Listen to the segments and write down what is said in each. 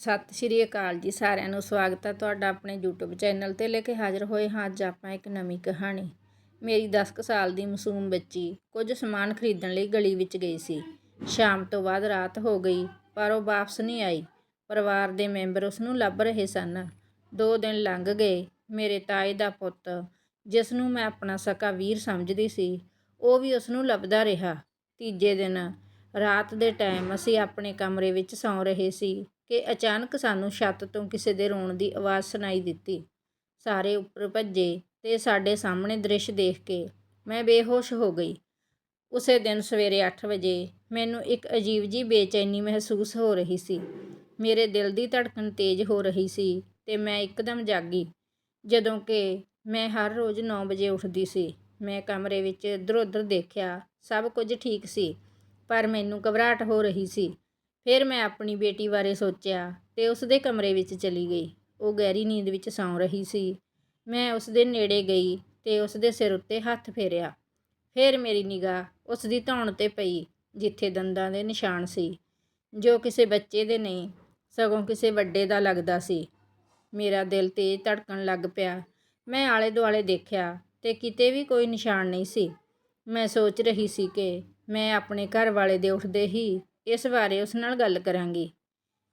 ਸਤਿ ਸ਼੍ਰੀ ਅਕਾਲ ਜੀ ਸਾਰਿਆਂ ਨੂੰ, ਸਵਾਗਤ ਹੈ ਤੁਹਾਡਾ ਆਪਣੇ YouTube ਚੈਨਲ ਤੇ ਲੈ ਕੇ ਹਾਜ਼ਰ ਹੋਏ ਹਾਂ ਅੱਜ ਆਪਾਂ ਇੱਕ ਨਵੀਂ ਕਹਾਣੀ। ਮੇਰੀ 10 ਕੁ ਸਾਲ ਦੀ ਮਾਸੂਮ ਬੱਚੀ ਕੁਝ ਸਮਾਨ ਖਰੀਦਣ ਲਈ ਗਲੀ ਵਿੱਚ ਗਈ ਸੀ। ਸ਼ਾਮ ਤੋਂ ਬਾਅਦ ਰਾਤ ਹੋ ਗਈ, ਪਰ ਉਹ ਵਾਪਸ ਨਹੀਂ ਆਈ। ਪਰਿਵਾਰ ਦੇ ਮੈਂਬਰ ਉਸ ਨੂੰ ਲੱਭ ਰਹੇ ਸਨ। ਦੋ ਦਿਨ ਲੰਘ ਗਏ ਮੇਰੇ ਤਾਏ ਦਾ ਪੁੱਤ, ਜਿਸ ਨੂੰ ਮੈਂ ਆਪਣਾ ਸਕਾ ਵੀਰ ਸਮਝਦੀ ਸੀ। ਉਹ ਵੀ ਉਸ ਨੂੰ ਲੱਭਦਾ ਰਿਹਾ। ਤੀਜੇ ਦਿਨ ਰਾਤ ਦੇ ਟਾਈਮ ਅਸੀਂ ਆਪਣੇ ਕਮਰੇ ਵਿੱਚ ਸੌਂ ਰਹੇ ਸੀ। ਕਿ ਅਚਾਨਕ ਸਾਨੂੰ ਛੱਤ ਤੋਂ ਕਿਸੇ ਦੇ ਰੋਣ ਦੀ ਆਵਾਜ਼ ਸੁਣਾਈ ਦਿੱਤੀ। ਸਾਰੇ ਉੱਪਰ ਭੱਜੇ ਤੇ ਸਾਡੇ ਸਾਹਮਣੇ ਦ੍ਰਿਸ਼ ਦੇਖ ਕੇ ਮੈਂ ਬੇਹੋਸ਼ ਹੋ ਗਈ। ਉਸੇ ਦਿਨ ਸਵੇਰੇ 8 ਵਜੇ ਮੈਨੂੰ ਇੱਕ ਅਜੀਬ ਜੀ ਬੇਚੈਨੀ ਮਹਿਸੂਸ ਹੋ ਰਹੀ ਸੀ। ਮੇਰੇ ਦਿਲ ਦੀ ਧੜਕਣ ਤੇਜ਼ ਹੋ ਰਹੀ ਸੀ ਤੇ ਮੈਂ ਇੱਕਦਮ ਜਾਗੀ, ਜਦੋਂ ਕਿ ਮੈਂ ਹਰ ਰੋਜ਼ 9 ਵਜੇ ਉੱਠਦੀ ਸੀ। ਮੈਂ ਕਮਰੇ ਵਿੱਚ ਇੱਧਰ-ਉੱਧਰ ਦੇਖਿਆ, ਸਭ ਕੁਝ ਠੀਕ ਸੀ, ਪਰ ਮੈਨੂੰ ਘਬਰਾਹਟ ਹੋ ਰਹੀ ਸੀ। ਫਿਰ ਮੈਂ ਆਪਣੀ ਬੇਟੀ ਬਾਰੇ ਸੋਚਿਆ ਅਤੇ ਉਸ ਦੇ ਕਮਰੇ ਵਿੱਚ ਚਲੀ ਗਈ। ਉਹ ਗਹਿਰੀ ਨੀਂਦ ਵਿੱਚ ਸੌਂ ਰਹੀ ਸੀ। ਮੈਂ ਉਸ ਦੇ ਨੇੜੇ ਗਈ ਅਤੇ ਉਸ ਦੇ ਸਿਰ ਉੱਤੇ ਹੱਥ ਫੇਰਿਆ। ਫਿਰ ਮੇਰੀ ਨਿਗਾਹ ਉਸ ਦੀ ਧੌਣ ਤੇ ਪਈ, ਜਿੱਥੇ ਦੰਦਾਂ ਦੇ ਨਿਸ਼ਾਨ ਸੀ। ਜੋ ਕਿਸੇ ਬੱਚੇ ਦੇ ਨਹੀਂ, ਸਗੋਂ ਕਿਸੇ ਵੱਡੇ ਦਾ ਲੱਗਦਾ ਸੀ। ਮੇਰਾ ਦਿਲ ਤੇਜ਼ ਧੜਕਣ ਲੱਗ ਪਿਆ। ਮੈਂ ਆਲੇ ਦੁਆਲੇ ਦੇਖਿਆ ਤੇ ਕਿਤੇ ਵੀ ਕੋਈ ਨਿਸ਼ਾਨ ਨਹੀਂ ਸੀ। ਮੈਂ ਸੋਚ ਰਹੀ ਸੀ ਕਿ ਮੈਂ ਆਪਣੇ ਘਰ ਵਾਲੇ ਦੇ ਉੱਠਦੇ ਹੀ ਇਸ ਬਾਰੇ ਉਸ ਨਾਲ ਗੱਲ ਕਰਾਂਗੀ।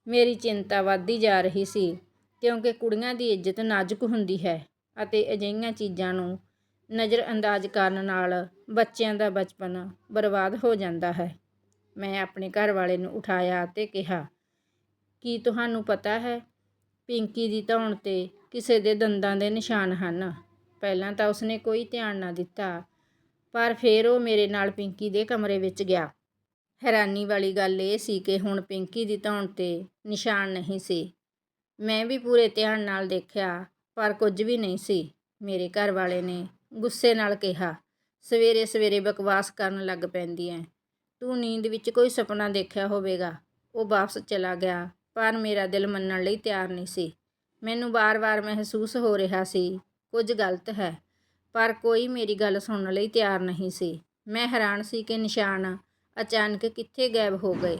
ਮੇਰੀ ਚਿੰਤਾ ਵੱਧਦੀ ਜਾ ਰਹੀ ਸੀ, ਕਿਉਂਕਿ ਕੁੜੀਆਂ ਦੀ ਇੱਜ਼ਤ ਨਾਜ਼ੁਕ ਹੁੰਦੀ ਹੈ ਅਤੇ ਅਜਿਹੀਆਂ ਚੀਜ਼ਾਂ ਨੂੰ ਨਜ਼ਰਅੰਦਾਜ਼ ਕਰਨ ਨਾਲ ਬੱਚਿਆਂ ਦਾ ਬਚਪਨ ਬਰਬਾਦ ਹੋ ਜਾਂਦਾ ਹੈ। ਮੈਂ ਆਪਣੇ ਘਰ ਵਾਲੇ ਨੂੰ ਉਠਾਇਆ ਅਤੇ ਕਿਹਾ, ਕੀ ਤੁਹਾਨੂੰ ਪਤਾ ਹੈ, ਪਿੰਕੀ ਦੀ ਧੌਣ ਤੇ ਕਿਸੇ ਦੇ ਦੰਦਾਂ ਦੇ ਨਿਸ਼ਾਨ ਹਨ? ਪਹਿਲਾਂ ਤਾਂ ਉਸਨੇ ਕੋਈ ਧਿਆਨ ਨਾ ਦਿੱਤਾ, ਪਰ ਫਿਰ ਉਹ ਮੇਰੇ ਨਾਲ ਪਿੰਕੀ ਦੇ ਕਮਰੇ ਵਿੱਚ ਗਿਆ। ਹੈਰਾਨੀ ਵਾਲੀ ਗੱਲ ਇਹ ਸੀ ਕਿ ਹੁਣ ਪਿੰਕੀ ਦੀ ਧੌਣ ਤੇ ਨਿਸ਼ਾਨ ਨਹੀਂ ਸੀ। ਮੈਂ ਵੀ ਪੂਰੇ ਧਿਆਨ ਨਾਲ ਦੇਖਿਆ, ਪਰ ਕੁਝ ਵੀ ਨਹੀਂ ਸੀ, ਮੇਰੇ ਘਰ ਵਾਲੇ ਨੇ ਗੁੱਸੇ ਨਾਲ ਕਿਹਾ। ਸਵੇਰੇ ਸਵੇਰੇ ਬਕਵਾਸ ਕਰਨ ਲੱਗ ਪੈਂਦੀ ਐ ਤੂੰ ਨੀਂਦ ਵਿੱਚ ਕੋਈ ਸੁਪਨਾ ਦੇਖਿਆ ਹੋਵੇਗਾ। ਉਹ ਵਾਪਸ ਚਲਾ ਗਿਆ, ਪਰ ਮੇਰਾ ਦਿਲ ਮੰਨਣ ਲਈ ਤਿਆਰ ਨਹੀਂ ਸੀ। ਮੈਨੂੰ ਵਾਰ-ਵਾਰ ਮਹਿਸੂਸ ਹੋ ਰਿਹਾ ਸੀ, ਕੁਝ ਗਲਤ ਹੈ, ਪਰ ਕੋਈ ਮੇਰੀ ਗੱਲ ਸੁਣਨ ਲਈ ਤਿਆਰ ਨਹੀਂ ਸੀ। ਮੈਂ ਹੈਰਾਨ ਸੀ ਕਿ ਨਿਸ਼ਾਨ ਅਚਾਨਕ ਕਿੱਥੇ ਗਾਇਬ ਹੋ ਗਏ।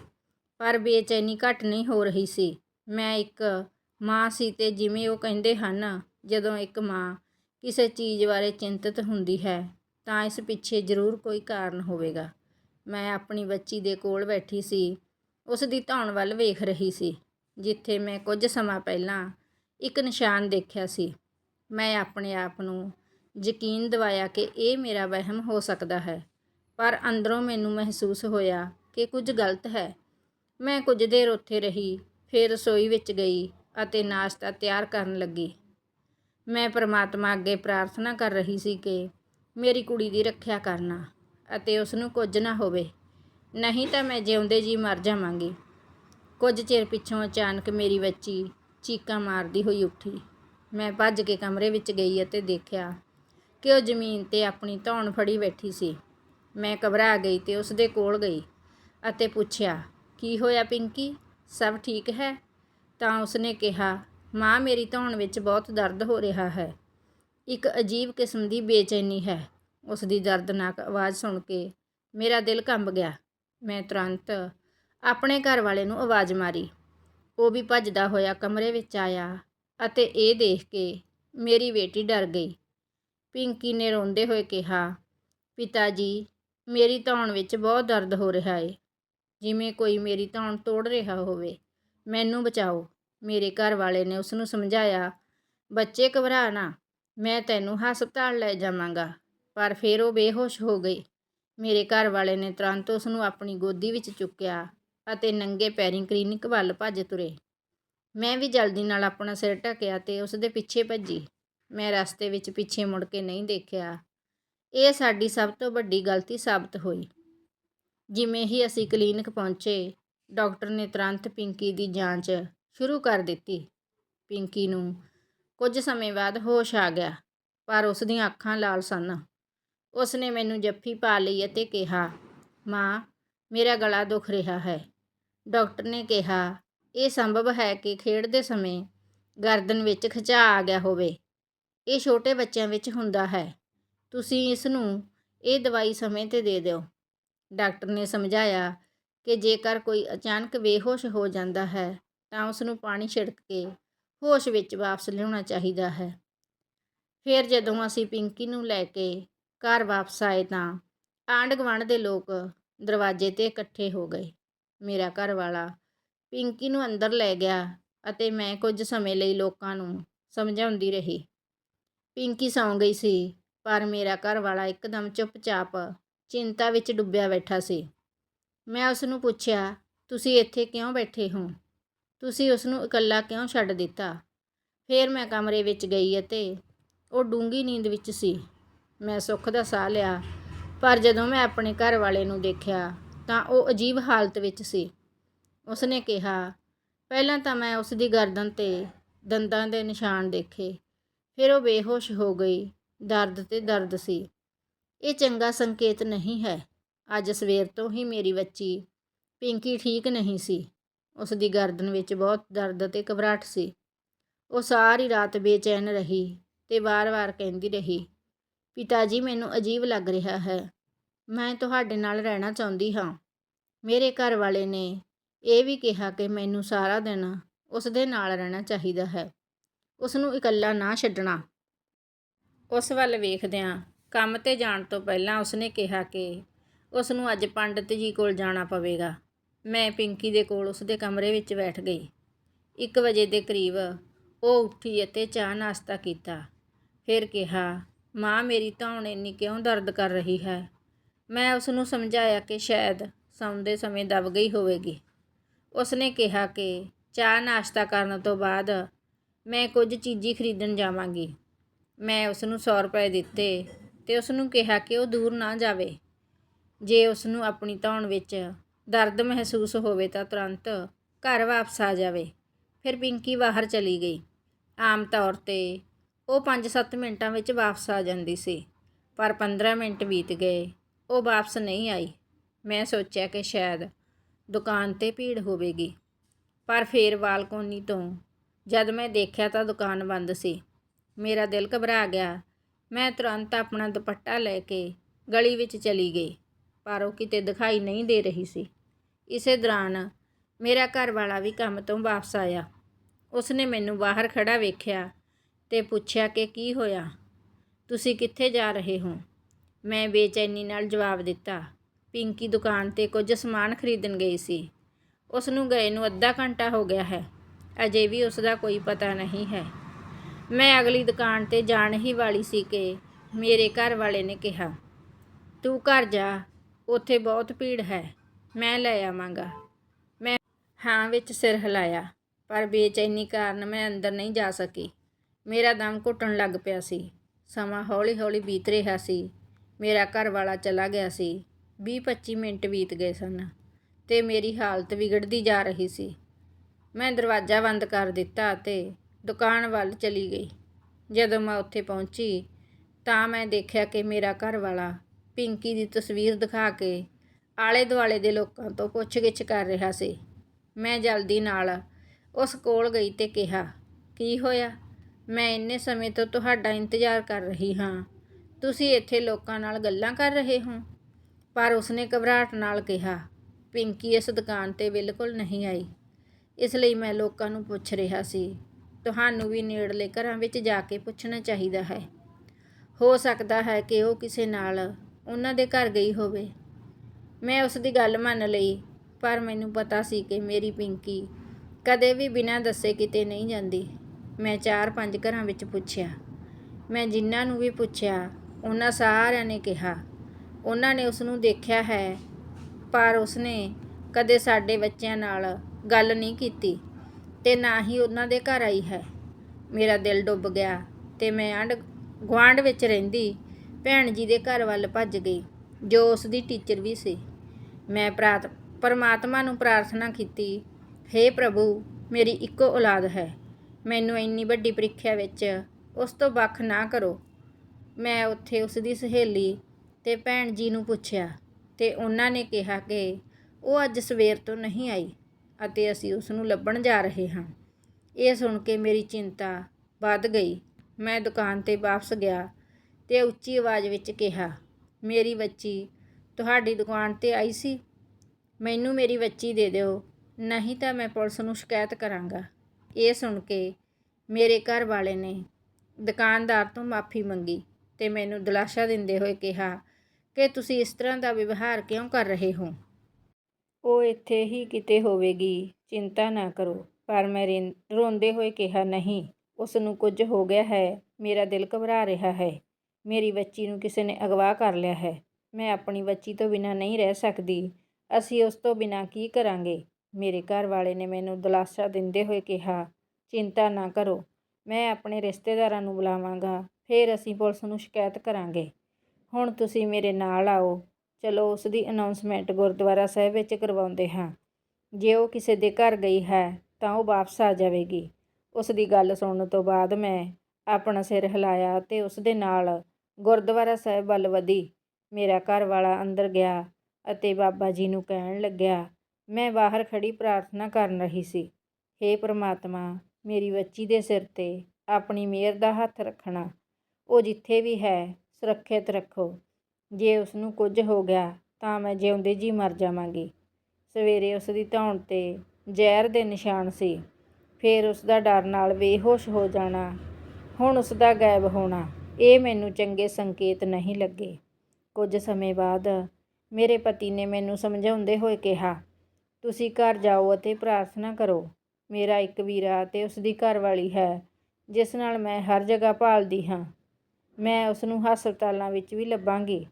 ਪਰ ਬੇਚੈਨੀ ਘਟ ਨਹੀਂ ਹੋ ਰਹੀ ਸੀ। ਮੈਂ ਇੱਕ ਮਾਂ ਸੀ ਤੇ ਜਿਵੇਂ ਉਹ ਕਹਿੰਦੇ ਹਨ, ਜਦੋਂ ਇੱਕ ਮਾਂ ਕਿਸੇ ਚੀਜ਼ ਬਾਰੇ ਚਿੰਤਤ ਹੁੰਦੀ ਹੈ, ਤਾਂ ਇਸ ਪਿੱਛੇ ਜ਼ਰੂਰ ਕੋਈ ਕਾਰਨ ਹੋਵੇਗਾ। ਮੈਂ ਆਪਣੀ ਬੱਚੀ ਦੇ ਕੋਲ ਬੈਠੀ ਸੀ। ਉਸ ਦੀ ਧੌਣ ਵੱਲ ਵੇਖ ਰਹੀ ਸੀ, ਜਿੱਥੇ ਮੈਂ ਕੁਝ ਸਮਾਂ ਪਹਿਲਾਂ ਇੱਕ ਨਿਸ਼ਾਨ ਦੇਖਿਆ ਸੀ। ਮੈਂ ਆਪਣੇ ਆਪ ਨੂੰ ਯਕੀਨ ਦਿਵਾਇਆ ਕਿ ਇਹ ਮੇਰਾ ਵਹਿਮ ਹੋ ਸਕਦਾ ਹੈ। ਪਰ ਅੰਦਰੋਂ ਮੈਨੂੰ ਮਹਿਸੂਸ ਹੋਇਆ ਕਿ ਕੁਝ ਗਲਤ ਹੈ। ਮੈਂ ਕੁਝ ਦੇਰ ਉੱਥੇ ਰਹੀ, ਫਿਰ ਰਸੋਈ ਵਿੱਚ ਗਈ ਅਤੇ ਨਾਸ਼ਤਾ ਤਿਆਰ ਕਰਨ ਲੱਗੀ। ਮੈਂ ਪਰਮਾਤਮਾ ਅੱਗੇ ਪ੍ਰਾਰਥਨਾ ਕਰ ਰਹੀ ਸੀ ਕਿ ਮੇਰੀ ਕੁੜੀ ਦੀ ਰੱਖਿਆ ਕਰਨਾ ਅਤੇ ਉਸ ਨੂੰ ਕੁਝ ਨਾ ਹੋਵੇ। ਨਹੀਂ ਤਾਂ ਮੈਂ ਜਿਉਂਦੇ ਜੀ ਮਰ ਜਾਵਾਂਗੀ। ਕੁਝ ਚਿਰ ਪਿੱਛੋਂ ਅਚਾਨਕ ਮੇਰੀ ਬੱਚੀ ਚੀਕਾਂ ਮਾਰਦੀ ਹੋਈ ਉੱਠੀ। ਮੈਂ ਭੱਜ ਕੇ ਕਮਰੇ ਵਿੱਚ ਗਈ ਅਤੇ ਦੇਖਿਆ ਕਿ ਉਹ ਜ਼ਮੀਨ ਤੇ ਆਪਣੀ ਧੌਣ ਫੜੀ ਬੈਠੀ ਸੀ। ਮੈਂ ਘਬਰਾ ਗਈ ਤੇ ਉਸ ਦੇ ਕੋਲ ਗਈ ਅਤੇ ਪੁੱਛਿਆ, ਕੀ ਹੋਇਆ ਪਿੰਕੀ? ਸਭ ਠੀਕ ਹੈ? ਤਾਂ ਉਸਨੇ ਕਿਹਾ, ਮਾਂ ਮੇਰੀ ਧੌਣ ਵਿੱਚ ਬਹੁਤ ਦਰਦ ਹੋ ਰਿਹਾ ਹੈ। ਇੱਕ ਅਜੀਬ ਕਿਸਮ ਦੀ ਬੇਚੈਨੀ ਹੈ। ਉਸ ਦੀ ਦਰਦਨਾਕ ਆਵਾਜ਼ ਸੁਣ ਕੇ ਮੇਰਾ ਦਿਲ ਕੰਬ ਗਿਆ। ਮੈਂ ਤੁਰੰਤ ਆਪਣੇ ਘਰ ਵਾਲੇ ਨੂੰ ਆਵਾਜ਼ ਮਾਰੀ। ਉਹ ਵੀ ਭੱਜਦਾ ਹੋਇਆ ਕਮਰੇ ਵਿੱਚ ਆਇਆ ਅਤੇ ਇਹ ਦੇਖ ਕੇ ਮੇਰੀ ਬੇਟੀ ਡਰ ਗਈ। ਪਿੰਕੀ ਨੇ ਰੋਂਦੇ ਹੋਏ ਕਿਹਾ, ਪਿਤਾ ਜੀ ਮੇਰੀ ਧੌਣ ਵਿੱਚ ਬਹੁਤ ਦਰਦ ਹੋ ਰਿਹਾ ਏ। ਜਿਵੇਂ ਕੋਈ ਮੇਰੀ ਧੌਣ ਤੋੜ ਰਿਹਾ ਹੋਵੇ, ਮੈਨੂੰ ਬਚਾਓ। ਮੇਰੇ ਘਰ ਵਾਲੇ ਨੇ ਉਸ ਨੂੰ ਸਮਝਾਇਆ, ਬੱਚੇ ਘਬਰਾ ਨਾ, ਮੈਂ ਤੈਨੂੰ ਹਸਪਤਾਲ ਲੈ ਜਾਵਾਂਗਾ। ਪਰ ਫਿਰ ਉਹ ਬੇਹੋਸ਼ ਹੋ ਗਈ। ਮੇਰੇ ਘਰ ਵਾਲੇ ਨੇ ਤੁਰੰਤ ਉਸ ਨੂੰ ਆਪਣੀ ਗੋਦੀ ਵਿੱਚ ਚੁੱਕਿਆ ਅਤੇ ਨੰਗੇ ਪੈਰੀਂ ਕਲੀਨਿਕ ਵੱਲ ਭੱਜ ਤੁਰੇ। ਮੈਂ ਵੀ ਜਲਦੀ ਨਾਲ ਆਪਣਾ ਸਿਰ ਢੱਕਿਆ ਤੇ ਉਸ ਦੇ ਪਿੱਛੇ ਭੱਜੀ। ਮੈਂ ਰਸਤੇ ਵਿੱਚ ਪਿੱਛੇ ਮੁੜ ਕੇ ਨਹੀਂ ਦੇਖਿਆ। ਇਹ ਸਾਡੀ ਸਭ ਤੋਂ ਵੱਡੀ ਗਲਤੀ ਸਾਬਤ ਹੋਈ। ਜਿਵੇਂ ਹੀ ਅਸੀਂ ਕਲੀਨਿਕ ਪਹੁੰਚੇ, ਡਾਕਟਰ ਨੇ ਤੁਰੰਤ ਪਿੰਕੀ ਦੀ ਜਾਂਚ ਸ਼ੁਰੂ ਕਰ ਦਿੱਤੀ। ਪਿੰਕੀ ਨੂੰ ਕੁਝ ਸਮੇਂ ਬਾਅਦ ਹੋਸ਼ ਆ ਗਿਆ, ਪਰ ਉਸ ਦੀਆਂ ਅੱਖਾਂ ਲਾਲ ਸਨ। ਉਸ ਨੇ ਮੈਨੂੰ ਜੱਫੀ ਪਾ ਲਈ ਅਤੇ ਕਿਹਾ, ਮਾਂ, ਮੇਰਾ ਗਲਾ ਦੁਖ ਰਿਹਾ ਹੈ। ਡਾਕਟਰ ਨੇ ਕਿਹਾ, ਇਹ ਸੰਭਵ ਹੈ ਕਿ ਖੇਡਦੇ ਸਮੇਂ ਗਰਦਨ ਵਿੱਚ ਖਿਚਾ ਆ ਗਿਆ ਹੋਵੇ। ਇਹ ਛੋਟੇ ਬੱਚਿਆਂ ਵਿੱਚ ਹੁੰਦਾ ਹੈ। ਤੁਸੀਂ ਇਸ ਨੂੰ ਇਹ ਦਵਾਈ ਸਮੇਂ ਤੇ ਦੇ ਦਿਓ। ਡਾਕਟਰ ਨੇ ਸਮਝਾਇਆ ਕਿ ਜੇਕਰ ਕੋਈ ਅਚਾਨਕ ਬੇਹੋਸ਼ ਹੋ ਜਾਂਦਾ ਹੈ, ਤਾਂ ਉਸ ਨੂੰ ਪਾਣੀ ਛਿੜਕ ਕੇ ਹੋਸ਼ ਵਿੱਚ ਵਾਪਸ ਲਿਆਉਣਾ ਚਾਹੀਦਾ ਹੈ। ਫਿਰ ਜਦੋਂ ਅਸੀਂ ਪਿੰਕੀ ਨੂੰ ਲੈ ਕੇ ਘਰ ਵਾਪਸ ਆਏ ਤਾਂ ਆਂਢ ਗੁਆਂਢ ਦੇ ਲੋਕ ਦਰਵਾਜ਼ੇ ਤੇ ਇਕੱਠੇ ਹੋ ਗਏ। ਮੇਰਾ ਘਰ ਵਾਲਾ ਪਿੰਕੀ ਨੂੰ ਅੰਦਰ ਲੈ ਗਿਆ ਅਤੇ ਮੈਂ ਕੁਝ ਸਮੇਂ ਲਈ ਲੋਕਾਂ ਨੂੰ ਸਮਝਾਉਂਦੀ ਰਹੀ। ਪਿੰਕੀ ਸੌਂ ਗਈ ਸੀ। ਪਰ ਮੇਰਾ ਘਰ ਵਾਲਾ ਇੱਕਦਮ ਚੁੱਪਚਾਪ ਚਿੰਤਾ ਵਿੱਚ ਡੁੱਬਿਆ ਬੈਠਾ ਸੀ। ਮੈਂ ਉਸ ਨੂੰ ਪੁੱਛਿਆ, ਤੁਸੀਂ ਇੱਥੇ ਕਿਉਂ ਬੈਠੇ ਹੋ? ਤੁਸੀਂ ਉਸ ਨੂੰ ਇਕੱਲਾ ਕਿਉਂ ਛੱਡ ਦਿੱਤਾ? ਫਿਰ ਮੈਂ ਕਮਰੇ ਵਿੱਚ ਗਈ ਅਤੇ ਉਹ ਡੂੰਗੀ ਨੀਂਦ ਵਿੱਚ ਸੀ। ਮੈਂ ਸੁੱਖ ਦਾ ਸਾਹ ਲਿਆ, ਪਰ ਜਦੋਂ ਮੈਂ ਆਪਣੇ ਘਰ ਵਾਲੇ ਨੂੰ ਦੇਖਿਆ ਤਾਂ ਉਹ ਅਜੀਬ ਹਾਲਤ ਵਿੱਚ ਸੀ। ਉਸਨੇ ਕਿਹਾ, ਪਹਿਲਾਂ ਤਾਂ ਮੈਂ ਉਸ ਦੀ ਗਰਦਨ ਤੇ ਦੰਦਾਂ ਦੇ ਨਿਸ਼ਾਨ ਦੇਖੇ, ਫਿਰ ਉਹ ਬੇਹੋਸ਼ ਹੋ ਗਈ ਦਰਦ ਤੇ ਦਰਦ ਸੀ। ਇਹ ਚੰਗਾ ਸੰਕੇਤ ਨਹੀਂ ਹੈ। ਅੱਜ ਸਵੇਰ ਤੋਂ ਹੀ ਮੇਰੀ ਬੱਚੀ ਪਿੰਕੀ ਠੀਕ ਨਹੀਂ ਸੀ। ਉਸ ਦੀ ਗਰਦਨ ਵਿੱਚ ਬਹੁਤ ਦਰਦ ਅਤੇ ਘਬਰਾਹਟ ਸੀ। ਉਹ ਸਾਰੀ ਰਾਤ ਬੇਚੈਨ ਰਹੀ ਤੇ ਵਾਰ-ਵਾਰ ਕਹਿੰਦੀ ਰਹੀ ਪਿਤਾ ਜੀ ਮੈਨੂੰ ਅਜੀਬ ਲੱਗ ਰਿਹਾ ਹੈ। ਮੈਂ ਤੁਹਾਡੇ ਨਾਲ ਰਹਿਣਾ ਚਾਹੁੰਦੀ ਹਾਂ। ਮੇਰੇ ਘਰ ਵਾਲੇ ਨੇ ਇਹ ਵੀ ਕਿਹਾ ਕਿ ਮੈਨੂੰ ਸਾਰਾ ਦਿਨ ਉਸ ਦੇ ਨਾਲ ਰਹਿਣਾ ਚਾਹੀਦਾ ਹੈ। ਉਸ ਨੂੰ ਇਕੱਲਾ ਨਾ ਛੱਡਣਾ। ਉਸ ਵੱਲ ਵੇਖਦਿਆਂ ਕੰਮ ਤੇ ਜਾਣ ਤੋਂ ਪਹਿਲਾਂ ਉਸਨੇ ਕਿਹਾ ਕਿ ਉਸ ਨੂੰ ਅੱਜ ਪੰਡਤ ਜੀ ਕੋਲ ਜਾਣਾ ਪਵੇਗਾ। ਮੈਂ ਪਿੰਕੀ ਦੇ ਕੋਲ ਉਸ ਦੇ ਕਮਰੇ ਵਿੱਚ ਬੈਠ ਗਈ। 1 ਵਜੇ ਦੇ ਕਰੀਬ ਉਹ ਉੱਠੀ ਅਤੇ ਚਾਹ ਨਾਸ਼ਤਾ ਕੀਤਾ। ਫਿਰ ਕਿਹਾ, ਮਾਂ, ਮੇਰੀ ਧੌਣ ਇੰਨੀ ਕਿਉਂ ਦਰਦ ਕਰ ਰਹੀ ਹੈ? ਮੈਂ ਉਸ ਨੂੰ ਸਮਝਾਇਆ ਕਿ ਸ਼ਾਇਦ ਸੌਂਦੇ ਸਮੇਂ ਦਬ ਗਈ ਹੋਵੇਗੀ। ਉਸਨੇ ਕਿਹਾ ਕਿ ਚਾਹ ਨਾਸ਼ਤਾ ਕਰਨ ਤੋਂ ਬਾਅਦ ਮੈਂ ਕੁਝ ਚੀਜ਼ੀ ਖਰੀਦਣ ਜਾਵਾਂਗੀ। ਮੈਂ ਉਸ ਨੂੰ 100 ਰੁਪਏ ਦਿੱਤੇ ਅਤੇ ਉਸ ਨੂੰ ਕਿਹਾ ਕਿ ਉਹ ਦੂਰ ਨਾ ਜਾਵੇ। ਜੇ ਉਸ ਨੂੰ ਆਪਣੀ ਧੌਣ ਵਿੱਚ ਦਰਦ ਮਹਿਸੂਸ ਹੋਵੇ ਤਾਂ ਤੁਰੰਤ ਘਰ ਵਾਪਸ ਆ ਜਾਵੇ। ਫਿਰ ਪਿੰਕੀ ਬਾਹਰ ਚਲੀ ਗਈ। ਆਮ ਤੌਰ ਤੇ ਉਹ 5-7 ਮਿੰਟਾਂ ਵਿੱਚ ਵਾਪਸ ਆ ਜਾਂਦੀ ਸੀ, ਪਰ 15 ਮਿੰਟ ਬੀਤ ਗਏ, ਉਹ ਵਾਪਸ ਨਹੀਂ ਆਈ। ਮੈਂ ਸੋਚਿਆ ਕਿ ਸ਼ਾਇਦ ਦੁਕਾਨ ਤੇ ਭੀੜ ਹੋਵੇਗੀ। ਪਰ ਫੇਰ ਬਾਲਕੋਨੀ ਤੋਂ ਜਦ ਮੈਂ ਦੇਖਿਆ ਤਾਂ ਦੁਕਾਨ ਬੰਦ ਸੀ। ਮੇਰਾ ਦਿਲ ਘਬਰਾ ਗਿਆ। ਮੈਂ ਤੁਰੰਤ ਆਪਣਾ ਦੁਪੱਟਾ ਲੈ ਕੇ ਗਲੀ ਵਿੱਚ ਚਲੀ ਗਈ, ਪਰ ਉਹ ਕਿਤੇ ਦਿਖਾਈ ਨਹੀਂ ਦੇ ਰਹੀ ਸੀ। ਇਸੇ ਦੌਰਾਨ ਮੇਰਾ ਘਰ ਵਾਲਾ ਵੀ ਕੰਮ ਤੋਂ ਵਾਪਸ ਆਇਆ। ਉਸਨੇ ਮੈਨੂੰ ਬਾਹਰ ਖੜਾ ਵੇਖਿਆ ਤੇ ਪੁੱਛਿਆ ਕਿ ਕੀ ਹੋਇਆ? ਤੁਸੀਂ ਕਿੱਥੇ ਜਾ ਰਹੇ ਹੋ? ਮੈਂ ਬੇਚੈਨੀ ਨਾਲ ਜਵਾਬ ਦਿੱਤਾ। ਪਿੰਕੀ ਦੁਕਾਨ ਤੇ ਕੁਝ ਸਮਾਨ ਖਰੀਦਣ ਗਈ ਸੀ। ਉਸ ਨੂੰ ਗਏ ਨੂੰ ਅੱਧਾ ਘੰਟਾ ਹੋ ਗਿਆ ਹੈ। ਅਜੇ ਵੀ ਉਸ ਦਾ ਕੋਈ ਪਤਾ ਨਹੀਂ ਹੈ। ਮੈਂ ਅਗਲੀ ਦੁਕਾਨ ਤੇ ਜਾਣ ਹੀ ਵਾਲੀ ਸੀ ਕਿ ਮੇਰੇ ਘਰ ਵਾਲੇ ਨੇ ਕਿਹਾ, ਤੂੰ ਘਰ ਜਾ, ਉੱਥੇ ਬਹੁਤ ਭੀੜ ਹੈ, ਮੈਂ ਲੈ ਆਵਾਂਗਾ। ਮੈਂ ਹਾਂ ਵਿੱਚ ਸਿਰ ਹਿਲਾਇਆ, ਪਰ ਬੇਚੈਨੀ ਕਾਰਨ ਮੈਂ ਅੰਦਰ ਨਹੀਂ ਜਾ ਸਕੀ। ਮੇਰਾ ਦਮ ਘੁੱਟਣ ਲੱਗ ਪਿਆ ਸੀ। ਸਮਾਂ ਹੌਲੀ-ਹੌਲੀ ਬੀਤ ਰਿਹਾ ਸੀ। ਮੇਰਾ ਘਰ ਵਾਲਾ ਚਲਾ ਗਿਆ ਸੀ। 20-25 ਮਿੰਟ ਬੀਤ ਗਏ ਸਨ ਤੇ ਮੇਰੀ ਹਾਲਤ ਵਿਗੜਦੀ ਜਾ ਰਹੀ ਸੀ। ਮੈਂ ਦਰਵਾਜ਼ਾ ਬੰਦ ਕਰ ਦਿੱਤਾ ਅਤੇ ਦੁਕਾਨ ਵੱਲ ਚਲੀ ਗਈ। ਜਦੋਂ ਮੈਂ ਉੱਥੇ ਪਹੁੰਚੀ, ਤਾਂ ਮੈਂ ਦੇਖਿਆ ਕਿ ਮੇਰਾ ਘਰ ਵਾਲਾ ਪਿੰਕੀ ਦੀ ਤਸਵੀਰ ਦਿਖਾ ਕੇ ਆਲੇ ਦੁਆਲੇ ਦੇ ਲੋਕਾਂ ਤੋਂ ਪੁੱਛਗਿੱਛ ਕਰ ਰਿਹਾ ਸੀ। ਮੈਂ ਜਲਦੀ ਨਾਲ ਉਸ ਕੋਲ ਗਈ ਤੇ ਕਿਹਾ, ਕੀ ਹੋਇਆ? ਮੈਂ ਇੰਨੇ ਸਮੇਂ ਤੋਂ ਤੁਹਾਡਾ ਇੰਤਜ਼ਾਰ ਕਰ ਰਹੀ ਹਾਂ। ਤੁਸੀਂ ਇੱਥੇ ਲੋਕਾਂ ਨਾਲ ਗੱਲਾਂ ਕਰ ਰਹੇ ਹੋ? ਪਰ ਉਸਨੇ ਘਬਰਾਹਟ ਨਾਲ ਕਿਹਾ, ਪਿੰਕੀ ਇਸ ਦੁਕਾਨ ਤੇ ਬਿਲਕੁਲ ਨਹੀਂ ਆਈ। ਇਸ ਲਈ ਮੈਂ ਲੋਕਾਂ ਨੂੰ ਪੁੱਛ ਰਿਹਾ ਸੀ ਤੁਹਾਨੂੰ ਵੀ ਨੇੜਲੇ ਘਰਾਂ ਵਿੱਚ ਜਾ ਕੇ ਪੁੱਛਣਾ ਚਾਹੀਦਾ ਹੈ। ਹੋ ਸਕਦਾ ਹੈ ਕਿ ਉਹ ਕਿਸੇ ਨਾਲ ਉਹਨਾਂ ਦੇ ਘਰ ਗਈ ਹੋਵੇ। ਮੈਂ ਉਸ ਦੀ ਗੱਲ ਮੰਨ ਲਈ, ਪਰ ਮੈਨੂੰ ਪਤਾ ਸੀ ਕਿ ਮੇਰੀ ਪਿੰਕੀ ਕਦੇ ਵੀ ਬਿਨਾਂ ਦੱਸੇ ਕਿਤੇ ਨਹੀਂ ਜਾਂਦੀ। ਮੈਂ ਚਾਰ ਪੰਜ ਘਰਾਂ ਵਿੱਚ ਪੁੱਛਿਆ। ਮੈਂ ਜਿਨ੍ਹਾਂ ਨੂੰ ਵੀ ਪੁੱਛਿਆ, ਉਹਨਾਂ ਸਾਰਿਆਂ ਨੇ ਕਿਹਾ। ਉਹਨਾਂ ਨੇ ਉਸ ਨੂੰ ਦੇਖਿਆ ਹੈ, ਪਰ ਉਸਨੇ ਕਦੇ ਸਾਡੇ ਬੱਚਿਆਂ ਨਾਲ ਗੱਲ ਨਹੀਂ ਕੀਤੀ। ਤੇ ਨਾ ਹੀ ਉਹਨਾਂ ਦੇ ਘਰ ਆਈ ਹੈ। ਮੇਰਾ ਦਿਲ ਡੁੱਬ ਗਿਆ ਤੇ ਮੈਂ ਆਂਢ ਗੁਆਂਢ ਵਿੱਚ ਰਹਿੰਦੀ ਭੈਣ ਜੀ ਦੇ ਘਰ ਵੱਲ ਭੱਜ ਗਈ, ਜੋ ਉਸ ਦੀ ਟੀਚਰ ਵੀ ਸੀ। ਮੈਂ ਪ੍ਰਾਤ ਪਰਮਾਤਮਾ ਨੂੰ ਪ੍ਰਾਰਥਨਾ ਕੀਤੀ हे ਪ੍ਰਭੂ, ਮੇਰੀ ਇੱਕੋ ਔਲਾਦ ਹੈ। ਮੈਨੂੰ ਇੰਨੀ ਵੱਡੀ ਪ੍ਰੀਖਿਆ ਵਿੱਚ ਉਸ ਤੋਂ ਵੱਖ ਨਾ ਕਰੋ। ਮੈਂ ਉੱਥੇ ਉਸ ਦੀ ਸਹੇਲੀ ਤੇ ਭੈਣ ਜੀ ਨੂੰ ਪੁੱਛਿਆ ਤੇ ਉਹਨਾਂ ਨੇ ਕਿਹਾ ਕਿ ਉਹ ਅੱਜ ਸਵੇਰ ਤੋਂ ਨਹੀਂ ਆਈ। ਅਤੇ ਅਸੀਂ ਉਸ ਨੂੰ ਲੱਭਣ ਜਾ ਰਹੇ ਹਾਂ। ਇਹ ਸੁਣ ਕੇ ਮੇਰੀ ਚਿੰਤਾ ਵੱਧ ਗਈ। ਮੈਂ ਦੁਕਾਨ ਤੇ ਵਾਪਸ ਗਿਆ ਤੇ ਉੱਚੀ ਆਵਾਜ਼ ਵਿੱਚ ਕਿਹਾ, ਮੇਰੀ ਬੱਚੀ, ਤੁਹਾਡੀ ਦੁਕਾਨ ਤੇ ਆਈ ਸੀ? ਮੈਨੂੰ ਮੇਰੀ ਬੱਚੀ ਦੇ ਦਿਓ, ਨਹੀਂ ਤਾਂ ਮੈਂ ਪੁਲਿਸ ਨੂੰ ਸ਼ਿਕਾਇਤ ਕਰਾਂਗਾ। ਇਹ ਸੁਣ ਕੇ ਮੇਰੇ ਘਰ ਵਾਲੇ ਨੇ ਦੁਕਾਨਦਾਰ ਤੋਂ ਮਾਫੀ ਮੰਗੀ ਤੇ ਮੈਨੂੰ ਦਿਲਾਸਾ ਦਿੰਦੇ ਹੋਏ ਕਿਹਾ, ਕਿ ਤੁਸੀਂ ਇਸ ਤਰ੍ਹਾਂ ਦਾ ਵਿਵਹਾਰ ਕਿਉਂ ਕਰ ਰਹੇ ਹੋ? ਉਹ ਇੱਥੇ ਹੀ ਕਿਤੇ ਹੋਵੇਗੀ, ਚਿੰਤਾ ਨਾ ਕਰੋ। ਪਰ ਮੈਂ ਰਿੰ- ਰੋਂਦੇ ਹੋਏ ਕਿਹਾ, ਨਹੀਂ ਉਸ ਨੂੰ ਕੁਝ ਹੋ ਗਿਆ ਹੈ। ਮੇਰਾ ਦਿਲ ਘਬਰਾ ਰਿਹਾ ਹੈ। ਮੇਰੀ ਬੱਚੀ ਨੂੰ ਕਿਸੇ ਨੇ ਅਗਵਾ ਕਰ ਲਿਆ ਹੈ। ਮੈਂ ਆਪਣੀ ਬੱਚੀ ਤੋਂ ਬਿਨਾਂ ਨਹੀਂ ਰਹਿ ਸਕਦੀ। ਅਸੀਂ ਉਸ ਤੋਂ ਬਿਨਾਂ ਕੀ ਕਰਾਂਗੇ? ਮੇਰੇ ਘਰ ਵਾਲੇ ਨੇ ਮੈਨੂੰ ਦਿਲਾਸਾ ਦਿੰਦੇ ਹੋਏ ਕਿਹਾ, ਚਿੰਤਾ ਨਾ ਕਰੋ। ਮੈਂ ਆਪਣੇ ਰਿਸ਼ਤੇਦਾਰਾਂ ਨੂੰ ਬੁਲਾਵਾਂਗਾ। ਫਿਰ ਅਸੀਂ ਪੁਲਿਸ ਨੂੰ ਸ਼ਿਕਾਇਤ ਕਰਾਂਗੇ। ਹੁਣ ਤੁਸੀਂ ਮੇਰੇ ਨਾਲ ਆਓ। ਚਲੋ ਉਸ ਦੀ ਅਨਾਉਂਸਮੈਂਟ ਗੁਰਦੁਆਰਾ ਸਾਹਿਬ ਵਿੱਚ ਕਰਵਾਉਂਦੇ ਹਾਂ। ਜੇ ਉਹ ਕਿਸੇ ਦੇ ਘਰ ਗਈ ਹੈ, ਤਾਂ ਉਹ ਵਾਪਸ ਆ ਜਾਵੇਗੀ। ਉਸ ਦੀ ਗੱਲ ਸੁਣਨ ਤੋਂ ਬਾਅਦ ਮੈਂ ਆਪਣਾ ਸਿਰ ਹਿਲਾਇਆ ਤੇ ਉਸ ਦੇ ਨਾਲ ਗੁਰਦੁਆਰਾ ਸਾਹਿਬ ਵੱਲ ਵਧੀ। ਮੇਰਾ ਘਰ ਵਾਲਾ ਅੰਦਰ ਗਿਆ ਅਤੇ ਬਾਬਾ ਜੀ ਨੂੰ ਕਹਿਣ ਲੱਗਿਆ, ਮੈਂ ਬਾਹਰ ਖੜੀ ਪ੍ਰਾਰਥਨਾ ਕਰਨ ਰਹੀ ਸੀ। ਹੇ ਪ੍ਰਮਾਤਮਾ, ਮੇਰੀ ਬੱਚੀ ਦੇ ਸਿਰ ਤੇ ਆਪਣੀ ਮਿਹਰ ਦਾ ਹੱਥ ਰੱਖਣਾ। ਉਹ ਜਿੱਥੇ ਵੀ ਹੈ, ਸੁਰੱਖਿਅਤ ਰੱਖੋ। ਜੇ ਉਸ ਨੂੰ ਕੁਝ ਹੋ ਗਿਆ ਤਾਂ ਮੈਂ ਜਿਉਂਦੇ ਜੀ ਮਰ ਜਾਵਾਂਗੀ। ਸਵੇਰੇ ਉਸ ਦੀ ਧੌਣ ਤੇ ਜ਼ਹਿਰ ਦੇ ਨਿਸ਼ਾਨ ਸੀ। ਫਿਰ ਉਸ ਦਾ ਡਰ ਨਾਲ ਬੇਹੋਸ਼ ਹੋ ਜਾਣਾ, ਹੁਣ ਉਸ ਦਾ ਗਾਇਬ ਹੋਣਾ, ਇਹ ਮੈਨੂੰ ਚੰਗੇ ਸੰਕੇਤ ਨਹੀਂ ਲੱਗੇ। ਕੁਝ ਸਮੇਂ ਬਾਅਦ ਮੇਰੇ ਪਤੀ ਨੇ ਮੈਨੂੰ ਸਮਝਾਉਂਦੇ ਹੋਏ ਕਿਹਾ, ਤੁਸੀਂ ਘਰ ਜਾਓ ਅਤੇ ਪ੍ਰਾਰਥਨਾ ਕਰੋ। ਮੇਰਾ ਇੱਕ ਵੀਰਾ ਅਤੇ ਉਸ ਦੀ ਘਰਵਾਲੀ ਹੈ, ਜਿਸ ਨਾਲ ਮੈਂ ਹਰ ਜਗ੍ਹਾ ਭਾਲਦੀ ਹਾਂ। ਮੈਂ ਉਸ ਨੂੰ ਹਸਪਤਾਲਾਂ ਵਿੱਚ ਵੀ ਲੱਭਾਂਗੀ।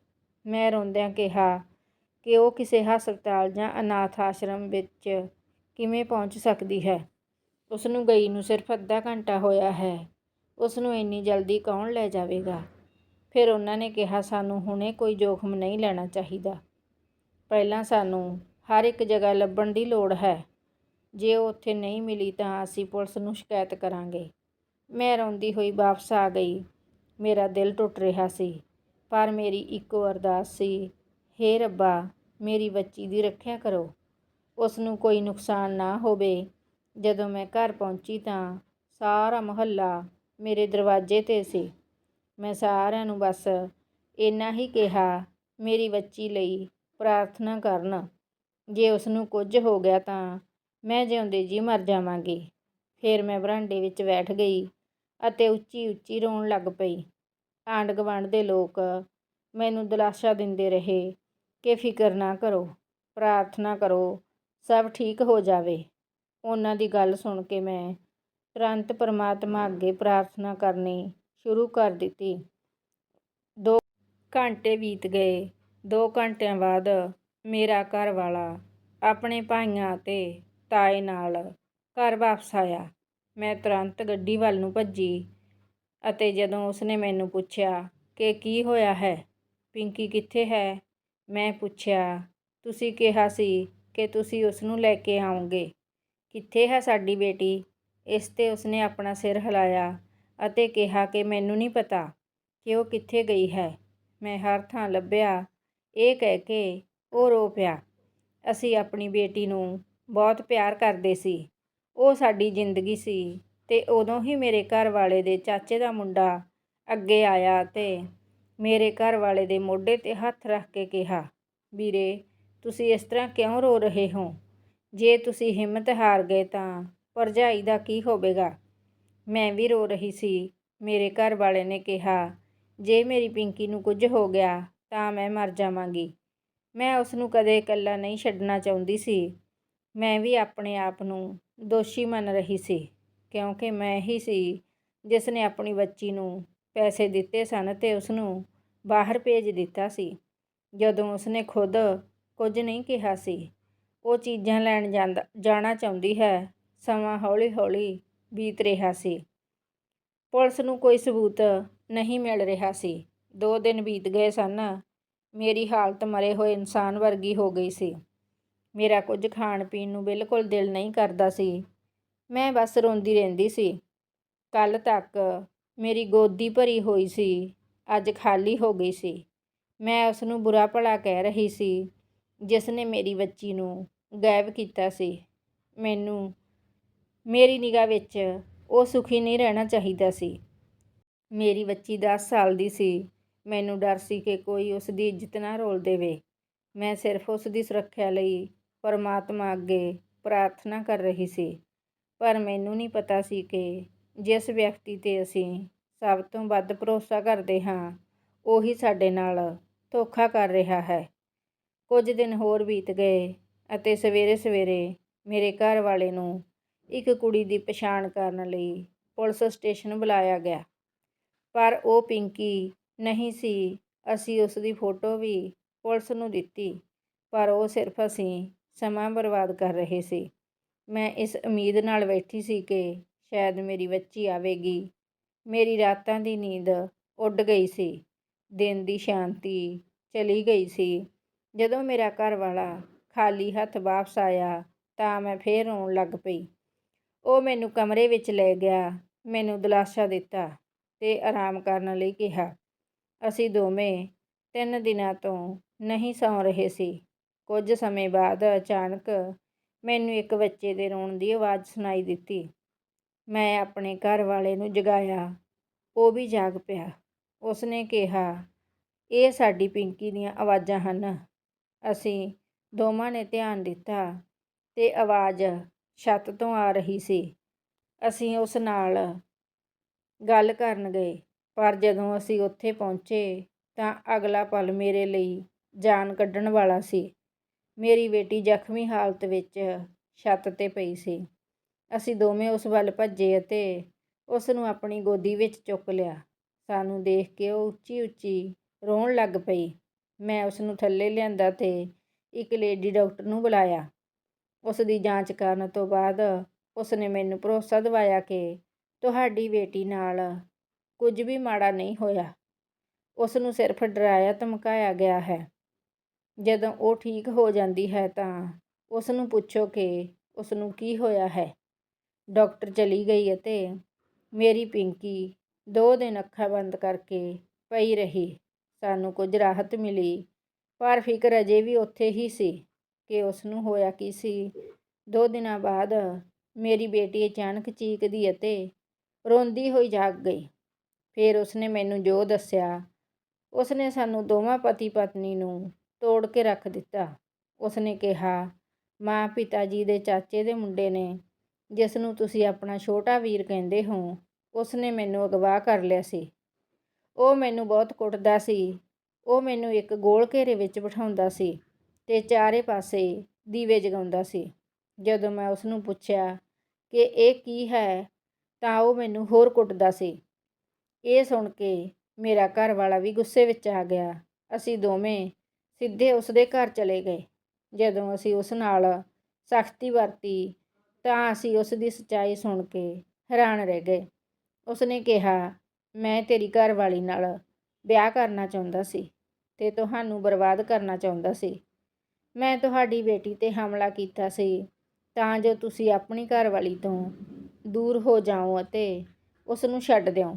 ਮੈਂ ਰੋਂਦਿਆਂ ਕਿਹਾ, ਕਿ ਉਹ ਕਿਸੇ ਹਸਪਤਾਲ ਜਾਂ ਅਨਾਥ ਆਸ਼ਰਮ ਵਿੱਚ ਕਿਵੇਂ ਪਹੁੰਚ ਸਕਦੀ ਹੈ? ਉਸ ਨੂੰ ਗਈ ਨੂੰ ਸਿਰਫ ਅੱਧਾ ਘੰਟਾ ਹੋਇਆ ਹੈ। ਉਸ ਨੂੰ ਇੰਨੀ ਜਲਦੀ ਕੌਣ ਲੈ ਜਾਵੇਗਾ? ਫਿਰ ਉਹਨਾਂ ਨੇ ਕਿਹਾ, ਸਾਨੂੰ ਹੁਣੇ ਕੋਈ ਜੋਖਮ ਨਹੀਂ ਲੈਣਾ ਚਾਹੀਦਾ। ਪਹਿਲਾਂ ਸਾਨੂੰ ਹਰ ਇੱਕ ਜਗ੍ਹਾ ਲੱਭਣ ਦੀ ਲੋੜ ਹੈ। ਜੇ ਉਹ ਉੱਥੇ ਨਹੀਂ ਮਿਲੀ ਤਾਂ ਅਸੀਂ ਪੁਲਿਸ ਨੂੰ ਸ਼ਿਕਾਇਤ ਕਰਾਂਗੇ। ਮੈਂ ਰੋਂਦੀ ਹੋਈ ਵਾਪਸ ਆ ਗਈ। ਮੇਰਾ ਦਿਲ ਟੁੱਟ ਰਿਹਾ ਸੀ। ਪਰ ਮੇਰੀ ਇੱਕੋ ਅਰਦਾਸ ਸੀ, ਹੇ ਰੱਬਾ, ਮੇਰੀ ਬੱਚੀ ਦੀ ਰੱਖਿਆ ਕਰੋ। ਉਸ ਨੂੰ ਕੋਈ ਨੁਕਸਾਨ ਨਾ ਹੋਵੇ। ਜਦੋਂ ਮੈਂ ਘਰ ਪਹੁੰਚੀ ਤਾਂ ਸਾਰਾ ਮੁਹੱਲਾ ਮੇਰੇ ਦਰਵਾਜ਼ੇ ਤੇ ਸੀ। ਮੈਂ ਸਾਰਿਆਂ ਨੂੰ ਬਸ ਇੰਨਾ ਹੀ ਕਿਹਾ, ਮੇਰੀ ਬੱਚੀ ਲਈ ਪ੍ਰਾਰਥਨਾ ਕਰਨ। ਜੇ ਉਸ ਨੂੰ ਕੁਝ ਹੋ ਗਿਆ ਤਾਂ ਮੈਂ ਜਿਉਂਦੇ ਜੀ ਮਰ ਜਾਵਾਂਗੀ। ਫਿਰ ਮੈਂ ਬਰਾਂਡੇ ਵਿੱਚ ਬੈਠ ਗਈ ਅਤੇ ਉੱਚੀ ਉੱਚੀ ਰੋਣ ਲੱਗ ਪਈ। ਆਂਢ ਗੁਆਂਢ ਦੇ ਲੋਕ ਮੈਨੂੰ ਦਿਲਾਸਾ ਦਿੰਦੇ ਰਹੇ ਕਿ ਫਿਕਰ ਨਾ ਕਰੋ, ਪ੍ਰਾਰਥਨਾ ਕਰੋ, ਸਭ ਠੀਕ ਹੋ ਜਾਵੇ। ਉਹਨਾਂ ਦੀ ਗੱਲ ਸੁਣ ਕੇ ਮੈਂ ਤੁਰੰਤ ਪਰਮਾਤਮਾ ਅੱਗੇ ਪ੍ਰਾਰਥਨਾ ਕਰਨੀ ਸ਼ੁਰੂ ਕਰ ਦਿੱਤੀ। ਦੋ ਘੰਟੇ ਬੀਤ ਗਏ। ਦੋ ਘੰਟਿਆਂ ਬਾਅਦ ਮੇਰਾ ਘਰ ਵਾਲਾ ਆਪਣੇ ਭਾਈਆਂ ਅਤੇ ਤਾਏ ਨਾਲ ਘਰ ਵਾਪਸ ਆਇਆ। ਮੈਂ ਤੁਰੰਤ ਗੱਡੀ ਵੱਲ ਨੂੰ ਭੱਜੀ। ਅਤੇ ਜਦੋਂ ਉਸਨੇ ਮੈਨੂੰ ਪੁੱਛਿਆ ਕਿ ਕੀ ਹੋਇਆ ਹੈ, ਪਿੰਕੀ ਕਿੱਥੇ ਹੈ? ਮੈਂ ਪੁੱਛਿਆ, ਤੁਸੀਂ ਕਿਹਾ ਸੀ ਕਿ ਤੁਸੀਂ ਉਸ ਨੂੰ ਲੈ ਕੇ ਆਉਂਗੇ ਕਿੱਥੇ ਹੈ ਸਾਡੀ ਬੇਟੀ? ਇਸ ਤੇ ਉਸਨੇ ਆਪਣਾ ਸਿਰ ਹਿਲਾਇਆ ਅਤੇ ਕਿਹਾ ਕਿ ਮੈਨੂੰ ਨਹੀਂ ਪਤਾ ਕਿ ਉਹ ਕਿੱਥੇ ਗਈ ਹੈ। ਮੈਂ ਹਰ ਥਾਂ ਲੱਭਿਆ। ਇਹ ਕਹਿ ਕੇ ਉਹ ਰੋ ਪਿਆ। ਅਸੀਂ ਆਪਣੀ ਬੇਟੀ ਨੂੰ ਬਹੁਤ ਪਿਆਰ ਕਰਦੇ ਸੀ। ਉਹ ਸਾਡੀ ਜ਼ਿੰਦਗੀ ਸੀ। ਅਤੇ ਉਦੋਂ ਹੀ ਮੇਰੇ ਘਰ ਵਾਲੇ ਦੇ ਚਾਚੇ ਦਾ ਮੁੰਡਾ ਅੱਗੇ ਆਇਆ ਅਤੇ ਮੇਰੇ ਘਰ ਵਾਲੇ ਦੇ ਮੋਢੇ ਤੇ ਹੱਥ ਰੱਖ ਕੇ ਕਿਹਾ, ਵੀਰੇ, ਤੁਸੀਂ ਇਸ ਤਰ੍ਹਾਂ ਕਿਉਂ ਰੋ ਰਹੇ ਹੋ? ਜੇ ਤੁਸੀਂ ਹਿੰਮਤ ਹਾਰ ਗਏ ਤਾਂ ਭਰਜਾਈ ਦਾ ਕੀ ਹੋਵੇਗਾ? ਮੈਂ ਵੀ ਰੋ ਰਹੀ ਸੀ। ਮੇਰੇ ਘਰ ਵਾਲੇ ਨੇ ਕਿਹਾ, ਜੇ ਮੇਰੀ ਪਿੰਕੀ ਨੂੰ ਕੁਝ ਹੋ ਗਿਆ ਤਾਂ ਮੈਂ ਮਰ ਜਾਵਾਂਗੀ। ਮੈਂ ਉਸ ਨੂੰ ਕਦੇ ਇਕੱਲਾ ਨਹੀਂ ਛੱਡਣਾ ਚਾਹੁੰਦੀ ਸੀ। ਮੈਂ ਵੀ ਆਪਣੇ ਆਪ ਨੂੰ ਦੋਸ਼ੀ ਮੰਨ ਰਹੀ ਸੀ। ਕਿਉਂਕਿ ਮੈਂ ਹੀ ਸੀ ਜਿਸ ਨੇ ਆਪਣੀ ਬੱਚੀ ਨੂੰ ਪੈਸੇ ਦਿੱਤੇ ਸਨ ਤੇ ਉਸ ਨੂੰ ਬਾਹਰ ਭੇਜ ਦਿੱਤਾ ਸੀ। ਜਦੋਂ ਉਸਨੇ ਖੁਦ ਕੁਝ ਨਹੀਂ ਕਿਹਾ ਸੀ, ਉਹ ਚੀਜ਼ਾਂ ਲੈਣ ਜਾਂਦਾ, ਜਾਣਾ ਚਾਹੁੰਦੀ ਹੈ, ਸਮਾਂ ਹੌਲੀ-ਹੌਲੀ ਬੀਤ ਰਿਹਾ ਸੀ। ਪੁਲਿਸ ਨੂੰ ਕੋਈ ਸਬੂਤ ਨਹੀਂ ਮਿਲ ਰਿਹਾ ਸੀ। ਦੋ ਦਿਨ ਬੀਤ ਗਏ ਸਨ, ਮੇਰੀ ਹਾਲਤ ਮਰੇ ਹੋਏ ਇਨਸਾਨ ਵਰਗੀ ਹੋ ਗਈ ਸੀ। ਮੇਰਾ ਕੁਝ ਖਾਣ ਪੀਣ ਨੂੰ ਬਿਲਕੁਲ ਦਿਲ ਨਹੀਂ ਕਰਦਾ ਸੀ। ਮੈਂ ਬਸ ਰੋਂਦੀ ਰਹਿੰਦੀ ਸੀ। ਕੱਲ ਤੱਕ ਮੇਰੀ ਗੋਦੀ ਭਰੀ ਹੋਈ ਸੀ। ਅੱਜ ਖਾਲੀ ਹੋ ਗਈ ਸੀ। ਮੈਂ ਉਸ ਨੂੰ ਬੁਰਾ ਭਲਾ ਕਹਿ ਰਹੀ ਸੀ ਜਿਸ ਨੇ ਮੇਰੀ ਬੱਚੀ ਨੂੰ ਗਾਇਬ ਕੀਤਾ ਸੀ। ਮੈਨੂੰ, ਮੇਰੀ ਨਿਗਾਹ ਵਿੱਚ ਉਹ ਸੁਖੀ ਨਹੀਂ ਰਹਿਣਾ ਚਾਹੀਦਾ ਸੀ। ਮੇਰੀ ਬੱਚੀ 10 ਸਾਲ ਦੀ ਸੀ। ਮੈਨੂੰ ਡਰ ਸੀ ਕਿ ਕੋਈ ਉਸ ਦੀ ਇੱਜ਼ਤ ਨਾ ਰੋਲ ਦੇਵੇ। ਮੈਂ ਸਿਰਫ ਉਸ ਦੀ ਸੁਰੱਖਿਆ ਲਈ ਪਰਮਾਤਮਾ ਅੱਗੇ ਪ੍ਰਾਰਥਨਾ ਕਰ ਰਹੀ ਸੀ। ਪਰ ਮੈਨੂੰ ਨਹੀਂ ਪਤਾ ਸੀ ਕਿ ਜਿਸ ਵਿਅਕਤੀ 'ਤੇ ਅਸੀਂ ਸਭ ਤੋਂ ਵੱਧ ਭਰੋਸਾ ਕਰਦੇ ਹਾਂ, ਉਹੀ ਸਾਡੇ ਨਾਲ ਧੋਖਾ ਕਰ ਰਿਹਾ ਹੈ। ਕੁਝ ਦਿਨ ਹੋਰ ਬੀਤ ਗਏ ਅਤੇ ਸਵੇਰੇ ਸਵੇਰੇ ਮੇਰੇ ਘਰ ਵਾਲੇ ਨੂੰ ਇੱਕ ਕੁੜੀ ਦੀ ਪਛਾਣ ਕਰਨ ਲਈ ਪੁਲਿਸ ਸਟੇਸ਼ਨ ਬੁਲਾਇਆ ਗਿਆ। ਪਰ ਉਹ ਪਿੰਕੀ ਨਹੀਂ ਸੀ, ਅਸੀਂ ਉਸ ਦੀ ਫੋਟੋ ਵੀ ਪੁਲਿਸ ਨੂੰ ਦਿੱਤੀ, ਪਰ ਉਹ ਸਿਰਫ ਅਸੀਂ ਸਮਾਂ ਬਰਬਾਦ ਕਰ ਰਹੇ ਸੀ। ਮੈਂ ਇਸ ਉਮੀਦ ਨਾਲ ਬੈਠੀ ਸੀ ਕਿ ਸ਼ਾਇਦ ਮੇਰੀ ਬੱਚੀ ਆਵੇਗੀ। ਮੇਰੀ ਰਾਤਾਂ ਦੀ ਨੀਂਦ ਉੱਡ ਗਈ ਸੀ। ਦਿਨ ਦੀ ਸ਼ਾਂਤੀ ਚਲੀ ਗਈ ਸੀ। ਜਦੋਂ ਮੇਰਾ ਘਰ ਵਾਲਾ ਖਾਲੀ ਹੱਥ ਵਾਪਸ ਆਇਆ ਤਾਂ ਮੈਂ ਫੇਰ ਰੋਣ ਲੱਗ ਪਈ। ਉਹ ਮੈਨੂੰ ਕਮਰੇ ਵਿੱਚ ਲੈ ਗਿਆ, ਮੈਨੂੰ ਦਿਲਾਸਾ ਦਿੱਤਾ ਤੇ ਆਰਾਮ ਕਰਨ ਲਈ ਕਿਹਾ। ਅਸੀਂ ਦੋਵੇਂ ਤਿੰਨ ਦਿਨਾਂ ਤੋਂ ਨਹੀਂ ਸੌਂ ਰਹੇ ਸੀ। ਕੁਝ ਸਮੇਂ ਬਾਅਦ ਅਚਾਨਕ ਮੈਨੂੰ ਇੱਕ ਬੱਚੇ ਦੇ ਰੋਣ ਦੀ ਆਵਾਜ਼ ਸੁਣਾਈ ਦਿੱਤੀ। ਮੈਂ ਆਪਣੇ ਘਰ ਵਾਲੇ ਨੂੰ ਜਗਾਇਆ। ਉਹ ਵੀ ਜਾਗ ਪਿਆ। ਉਸਨੇ ਕਿਹਾ, ਇਹ ਸਾਡੀ ਪਿੰਕੀ ਦੀਆਂ ਆਵਾਜ਼ਾਂ ਹਨ। ਅਸੀਂ ਦੋਵਾਂ ਨੇ ਧਿਆਨ ਦਿੱਤਾ ਤੇ ਆਵਾਜ਼ ਛੱਤ ਤੋਂ ਆ ਰਹੀ ਸੀ। ਅਸੀਂ ਉਸ ਨਾਲ ਗੱਲ ਕਰਨ ਗਏ, ਪਰ ਜਦੋਂ ਅਸੀਂ ਉੱਥੇ ਪਹੁੰਚੇ ਤਾਂ ਅਗਲਾ ਪਲ ਮੇਰੇ ਲਈ ਜਾਨ ਕੱਢਣ ਵਾਲਾ ਸੀ। ਮੇਰੀ ਬੇਟੀ ਜ਼ਖਮੀ ਹਾਲਤ ਵਿੱਚ ਛੱਤ ਤੇ ਪਈ ਸੀ। ਅਸੀਂ ਦੋਵੇਂ ਉਸ ਵੱਲ ਭੱਜੇ ਅਤੇ ਉਸ ਨੂੰ ਆਪਣੀ ਗੋਦੀ ਵਿੱਚ ਚੁੱਕ ਲਿਆ। ਸਾਨੂੰ ਦੇਖ ਕੇ ਉਹ ਉੱਚੀ ਉੱਚੀ ਰੋਣ ਲੱਗ ਪਈ। ਮੈਂ ਉਸ ਨੂੰ ਥੱਲੇ ਲਿਆਂਦਾ ਤੇ ਇੱਕ ਲੇਡੀ ਡਾਕਟਰ ਨੂੰ ਬੁਲਾਇਆ। ਉਸ ਦੀ ਜਾਂਚ ਕਰਨ ਤੋਂ ਬਾਅਦ ਉਸ ਨੇ ਮੈਨੂੰ ਭਰੋਸਾ ਦਿਵਾਇਆ ਕਿ ਤੁਹਾਡੀ ਬੇਟੀ ਨਾਲ ਕੁਝ ਵੀ ਮਾੜਾ ਨਹੀਂ ਹੋਇਆ। ਉਸ ਨੂੰ ਸਿਰਫ ਡਰਾਇਆ ਧਮਕਾਇਆ ਗਿਆ ਹੈ। ਜਦੋਂ ਉਹ ਠੀਕ ਹੋ ਜਾਂਦੀ ਹੈ ਤਾਂ ਉਸ ਨੂੰ ਪੁੱਛੋ ਕਿ ਉਸ ਨੂੰ ਕੀ ਹੋਇਆ ਹੈ। ਡਾਕਟਰ ਚਲੀ ਗਈ ਅਤੇ ਮੇਰੀ ਪਿੰਕੀ ਦੋ ਦਿਨ ਅੱਖਾਂ ਬੰਦ ਕਰਕੇ ਪਈ ਰਹੀ। ਸਾਨੂੰ ਕੁਝ ਰਾਹਤ ਮਿਲੀ, ਪਰ ਫਿਕਰ ਅਜੇ ਵੀ ਉੱਥੇ ਹੀ ਸੀ ਕਿ ਉਸ ਨੂੰ ਹੋਇਆ ਕੀ ਸੀ। ਦੋ ਦਿਨਾਂ ਬਾਅਦ ਮੇਰੀ ਬੇਟੀ ਅਚਾਨਕ ਚੀਕਦੀ ਅਤੇ ਰੋਂਦੀ ਹੋਈ ਜਾਗ ਗਈ। ਫਿਰ ਉਸਨੇ ਮੈਨੂੰ ਜੋ ਦੱਸਿਆ, ਉਸਨੇ ਸਾਨੂੰ ਦੋਵਾਂ ਪਤੀ ਪਤਨੀ ਨੂੰ ਤੋੜ ਕੇ ਰੱਖ ਦਿੱਤਾ। ਉਸਨੇ ਕਿਹਾ, ਮਾਂ ਪਿਤਾ ਜੀ ਦੇ ਚਾਚੇ ਦੇ ਮੁੰਡੇ ਨੇ, ਜਿਸ ਨੂੰ ਤੁਸੀਂ ਆਪਣਾ ਛੋਟਾ ਵੀਰ ਕਹਿੰਦੇ ਹੋ, ਉਸਨੇ ਮੈਨੂੰ ਅਗਵਾ ਕਰ ਲਿਆ ਸੀ। ਉਹ ਮੈਨੂੰ ਬਹੁਤ ਕੁੱਟਦਾ ਸੀ। ਉਹ ਮੈਨੂੰ ਇੱਕ ਗੋਲ ਘੇਰੇ ਵਿੱਚ ਬਿਠਾਉਂਦਾ ਸੀ ਤੇ ਚਾਰੇ ਪਾਸੇ ਦੀਵੇ ਜਗਾਉਂਦਾ ਸੀ। ਜਦੋਂ ਮੈਂ ਉਸ ਨੂੰ ਪੁੱਛਿਆ ਕਿ ਇਹ ਕੀ ਹੈ, ਤਾਂ ਉਹ ਮੈਨੂੰ ਹੋਰ ਕੁੱਟਦਾ ਸੀ। ਇਹ ਸੁਣ ਕੇ ਮੇਰਾ ਘਰ ਵਾਲਾ ਵੀ ਗੁੱਸੇ ਵਿੱਚ ਆ ਗਿਆ। ਅਸੀਂ ਦੋਵੇਂ ਸਿੱਧੇ ਉਸ ਦੇ ਘਰ ਚਲੇ ਗਏ। ਜਦੋਂ ਅਸੀਂ ਉਸ ਨਾਲ ਸਖਤੀ ਵਰਤੀ, ਤਾਂ ਅਸੀਂ ਉਸ ਦੀ ਸੱਚਾਈ ਸੁਣ ਕੇ ਹੈਰਾਨ ਰਹਿ ਗਏ। ਉਸਨੇ ਕਿਹਾ, ਮੈਂ ਤੇਰੀ ਘਰ ਵਾਲੀ ਨਾਲ ਵਿਆਹ ਕਰਨਾ ਚਾਹੁੰਦਾ ਸੀ ਤੇ ਤੁਹਾਨੂੰ ਬਰਬਾਦ ਕਰਨਾ ਚਾਹੁੰਦਾ ਸੀ। ਮੈਂ ਤੁਹਾਡੀ ਬੇਟੀ ਤੇ ਹਮਲਾ ਕੀਤਾ ਸੀ, ਤਾਂ ਜੋ ਤੁਸੀਂ ਆਪਣੀ ਘਰ ਵਾਲੀ ਤੋਂ ਦੂਰ ਹੋ ਜਾਓ ਅਤੇ ਉਸ ਨੂੰ ਛੱਡ ਦਿਓ।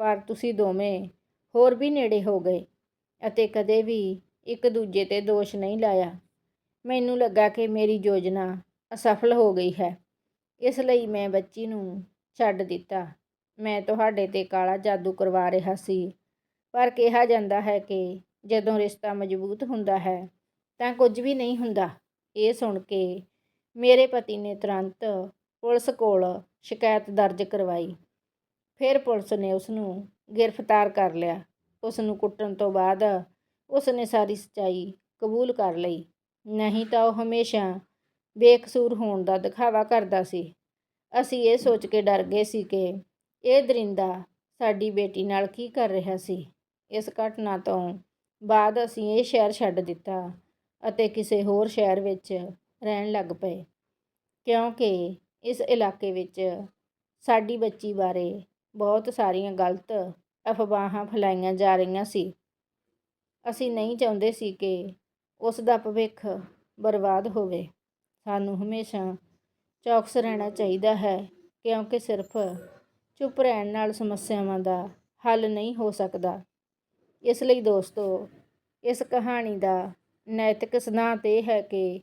ਪਰ ਤੁਸੀਂ ਦੋਵੇਂ ਹੋਰ ਵੀ ਨੇੜੇ ਹੋ ਗਏ ਅਤੇ ਕਦੇ ਵੀ ਇੱਕ ਦੂਜੇ ਤੇ ਦੋਸ਼ ਨਹੀਂ ਲਾਇਆ। ਮੈਨੂੰ ਲੱਗਾ ਕਿ ਮੇਰੀ ਯੋਜਨਾ ਅਸਫਲ ਹੋ ਗਈ ਹੈ। ਇਸ ਲਈ ਮੈਂ ਬੱਚੀ ਨੂੰ ਛੱਡ ਦਿੱਤਾ। ਮੈਂ ਤੁਹਾਡੇ ਤੇ ਕਾਲਾ ਜਾਦੂ ਕਰਵਾ ਰਿਹਾ ਸੀ। ਪਰ ਕਿਹਾ ਜਾਂਦਾ ਹੈ ਕਿ ਜਦੋਂ ਰਿਸ਼ਤਾ ਮਜ਼ਬੂਤ ਹੁੰਦਾ ਹੈ, ਤਾਂ ਕੁਝ ਵੀ ਨਹੀਂ ਹੁੰਦਾ। ਇਹ ਸੁਣ ਕੇ ਮੇਰੇ ਪਤੀ ਨੇ ਤੁਰੰਤ ਪੁਲਿਸ ਕੋਲ ਸ਼ਿਕਾਇਤ ਦਰਜ ਕਰਵਾਈ। ਫਿਰ ਪੁਲਿਸ ਨੇ ਉਸ ਨੂੰ ਗ੍ਰਿਫਤਾਰ ਕਰ ਲਿਆ। ਉਸ ਨੂੰ ਕੁੱਟਣ ਤੋਂ ਬਾਅਦ ਉਸ ਨੇ ਸਾਰੀ ਸੱਚਾਈ ਕਬੂਲ ਕਰ ਲਈ। ਨਹੀਂ ਤਾਂ ਉਹ ਹਮੇਸ਼ਾ ਬੇਕਸੂਰ ਹੋਣ ਦਾ ਦਿਖਾਵਾ ਕਰਦਾ ਸੀ। ਅਸੀਂ ਇਹ ਸੋਚ ਕੇ ਡਰ ਗਏ ਸੀ ਕਿ ਇਹ ਦਰਿੰਦਾ ਸਾਡੀ ਬੇਟੀ ਨਾਲ ਕੀ ਕਰ ਰਿਹਾ ਸੀ। ਇਸ ਘਟਨਾ ਤੋਂ ਬਾਅਦ ਅਸੀਂ ਇਹ ਸ਼ਹਿਰ ਛੱਡ ਦਿੱਤਾ ਅਤੇ ਕਿਸੇ ਹੋਰ ਸ਼ਹਿਰ ਵਿੱਚ ਰਹਿਣ ਲੱਗ ਪਏ। ਕਿਉਂਕਿ ਇਸ ਇਲਾਕੇ ਵਿੱਚ ਸਾਡੀ ਬੱਚੀ ਬਾਰੇ ਬਹੁਤ ਸਾਰੀਆਂ ਗਲਤ ਅਫਵਾਹਾਂ ਫੈਲਾਈਆਂ ਜਾ ਰਹੀਆਂ ਸੀ। ਅਸੀਂ ਨਹੀਂ ਚਾਹੁੰਦੇ ਸੀ ਕਿ ਉਸ ਦਾ ਭਵਿੱਖ ਬਰਬਾਦ ਹੋਵੇ। ਸਾਨੂੰ ਹਮੇਸ਼ਾ ਚੌਕਸ ਰਹਿਣਾ ਚਾਹੀਦਾ ਹੈ, ਕਿਉਂਕਿ ਸਿਰਫ ਚੁੱਪ ਰਹਿਣ ਨਾਲ ਸਮੱਸਿਆਵਾਂ ਦਾ ਹੱਲ ਨਹੀਂ ਹੋ ਸਕਦਾ। ਇਸ ਲਈ ਦੋਸਤੋ, ਇਸ ਕਹਾਣੀ ਦਾ ਨੈਤਿਕ ਸਿਧਾਂਤ ਇਹ ਹੈ ਕਿ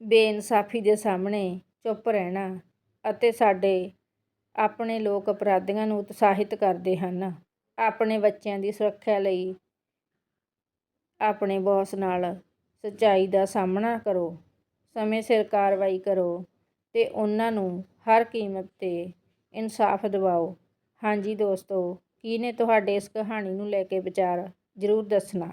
ਬੇਇਨਸਾਫੀ ਦੇ ਸਾਹਮਣੇ ਚੁੱਪ ਰਹਿਣਾ ਅਤੇ ਸਾਡੇ ਆਪਣੇ ਲੋਕ ਅਪਰਾਧੀਆਂ ਨੂੰ ਉਤਸ਼ਾਹਿਤ ਕਰਦੇ ਹਨ। ਆਪਣੇ ਬੱਚਿਆਂ ਦੀ ਸੁਰੱਖਿਆ ਲਈ ਆਪਣੇ ਬੌਸ ਨਾਲ ਸੱਚਾਈ ਦਾ ਸਾਹਮਣਾ ਕਰੋ, ਸਮੇਂ ਸਿਰ ਕਾਰਵਾਈ ਕਰੋ ਅਤੇ ਉਹਨਾਂ ਨੂੰ ਹਰ ਕੀਮਤ ਤੇ ਇਨਸਾਫ ਦਿਵਾਓ। ਹਾਂਜੀ ਦੋਸਤੋ, ਕੀ ਨੇ ਤੁਹਾਡੇ ਇਸ ਕਹਾਣੀ ਨੂੰ ਲੈ ਕੇ ਵਿਚਾਰ? ਜ਼ਰੂਰ ਦੱਸਣਾ।